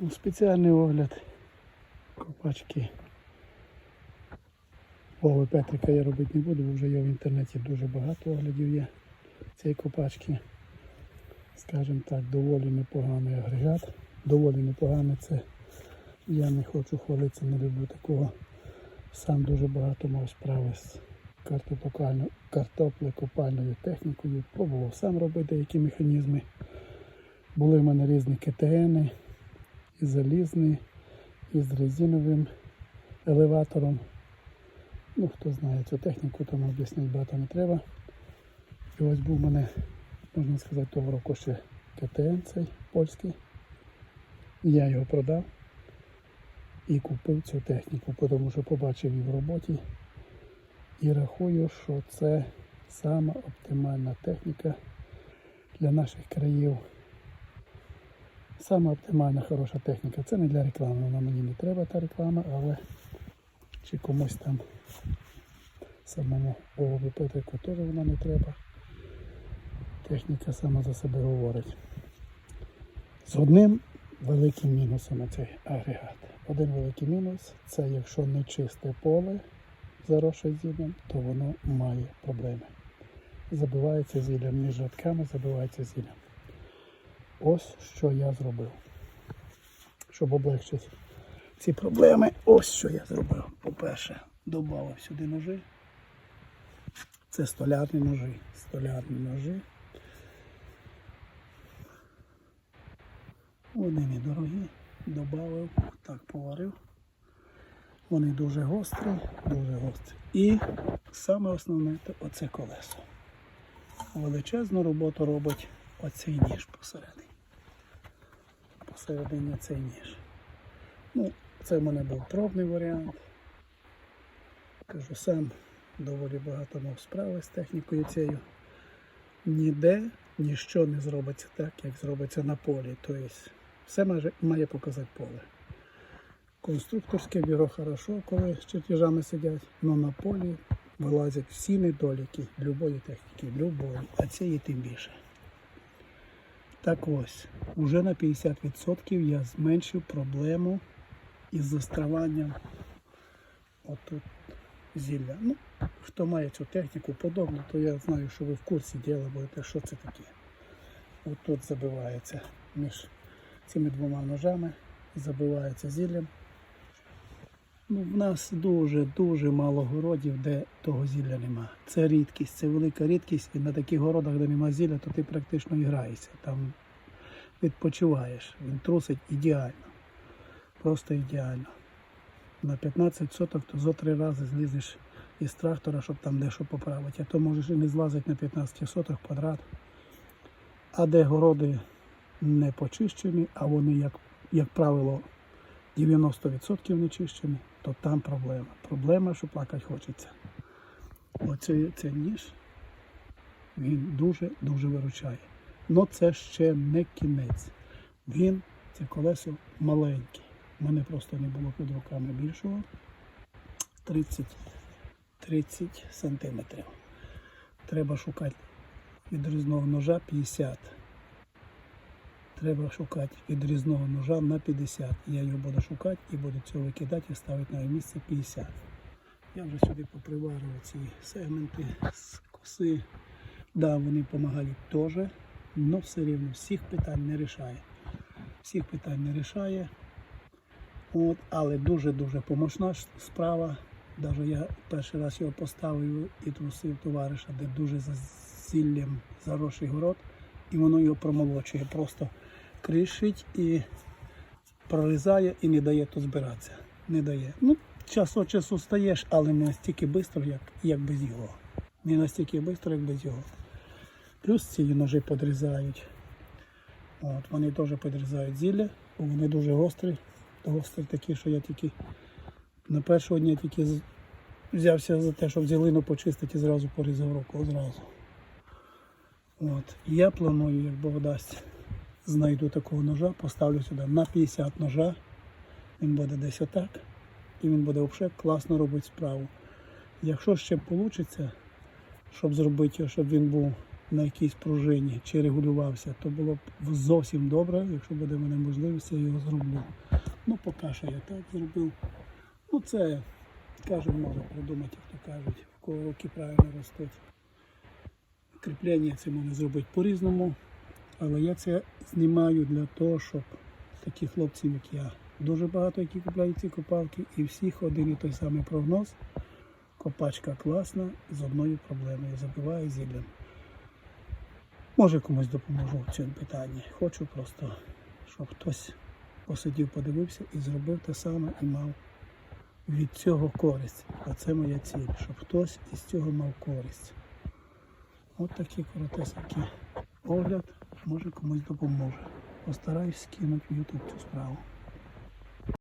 Ну, Спеціальний огляд копачки. Вови Петрика я робити не буду, бо вже є в інтернеті дуже багато оглядів є цієї копачки. Скажімо так, доволі непоганий агрегат. Доволі непоганий це. Я не хочу хвалитися, не люблю такого. Сам дуже багато мав справи з картоплекопальною технікою. Пробував сам робити деякі механізми. Були в мене різні КТН, і залізний, і з резиновим елеватором. Ну, хто знає цю техніку, тому об'яснити багато не треба. І ось був у мене, можна сказати, того року ще КТН цей польський. Я його продав і купив цю техніку, тому що побачив її в роботі. І рахую, що це сама оптимальна техніка для наших країв. Сама оптимальна хороша техніка. Це не для реклами, вона мені не треба та реклама, але чи комусь там самому Богу Петрику теж вона не треба. Техніка сама за себе говорить. З одним великим мінусом цей агрегат. Один великий мінус це якщо не чисте поле заросше зіллям, то воно має проблеми. Забивається зіллям між рядками, забивається зіллям. Ось що я зробив. Щоб облегчити ці проблеми, ось що я зробив. По-перше, додав сюди ножи. Це столярні ножі. Столярні ножі. Вони недорогі. Добавив, так поварив. Вони дуже гострі, дуже гострі. І саме основне це оце колесо. Величезну роботу робить оцей ніж посередині. Посередині цей ніж. Ну, це в мене був пробний варіант. Кажу, сам доволі багато мав справи з технікою цією. Ніде ніщо не зробиться так, як зробиться на полі. Тобто все має, має показати поле. Конструкторське бюро хорошо, коли з чертежами сидять, але на полі вилазять всі недоліки любої техніки, любої, а цієї тим більше. Так ось, уже на 50% я зменшив проблему із застраванням отут зілля. Ну, хто має цю техніку подобну, то я знаю, що ви в курсі діла будете, що це таке. Отут забивається між цими двома ножами, забивається зіллям. Ну, в нас дуже-дуже мало городів, де того зілля нема. Це рідкість, це велика рідкість, і на таких городах, де нема зілля, то ти практично граєшся. Там відпочиваєш. Він трусить ідеально. Просто ідеально. На 15 соток то зо три рази злізеш із трактора, щоб там дещо поправити. А то можеш і не злазити на 15 соток квадрат. А де городи не почищені, а вони, як, як правило, 90% не чищені, то там проблема. Проблема, що плакати хочеться. Оцей цей ніж, він дуже-дуже виручає. Ну це ще не кінець. Він, це колесо маленьке. У мене просто не було під руками більшого. 30, 30 сантиметрів. Треба шукати відрізного ножа 50. Треба шукати відрізного ножа на 50. Я його буду шукати і буду цього викидати і ставити на місце 50. Я вже сюди поприварював ці сегменти з коси. Да, вони допомагають теж, але все рівно всіх питань не рішає. Всіх питань не рішає. От, але дуже-дуже помощна справа. Навіть я перший раз його поставив і трусив товариша, де дуже за зіллям заросший город, і воно його промолочує. Просто кришить і прорізає і не дає тут збиратися. Не дає. Ну, час від часу стаєш, але не настільки швидко, як, як без його. Не настільки швидко, як без його. Плюс ці ножі подрізають. От, вони теж подрізають зілля, вони дуже гострі. Гострі такі, що я тільки на першого дня тільки взявся за те, щоб зілину почистити і зразу порізав руку одразу. От. Я планую, як Бог знайду такого ножа, поставлю сюди на 50 ножа. Він буде десь отак. І він буде взагалі класно робити справу. Якщо ще вийде, щоб зробити його, щоб він був на якійсь пружині чи регулювався, то було б зовсім добре, якщо буде мене можливість, я його зроблю. Ну, поки що я так зробив. Ну, це, кожен може придумати, як то кажуть, в кого руки правильно ростуть. Кріплення це можна зробити по-різному, але я це знімаю для того, щоб таких хлопців, як я, дуже багато, які купляють ці копалки, і всіх один і той самий прогноз. Копачка класна з одною проблемою забиває зіллям. Може комусь допоможу в цьому питанні. Хочу просто, щоб хтось посидів, подивився і зробив те саме і мав від цього користь. А це моя ціль, щоб хтось із цього мав користь. От такий коротесенький огляд, може комусь допоможе. Постараюсь скинути в YouTube цю справу.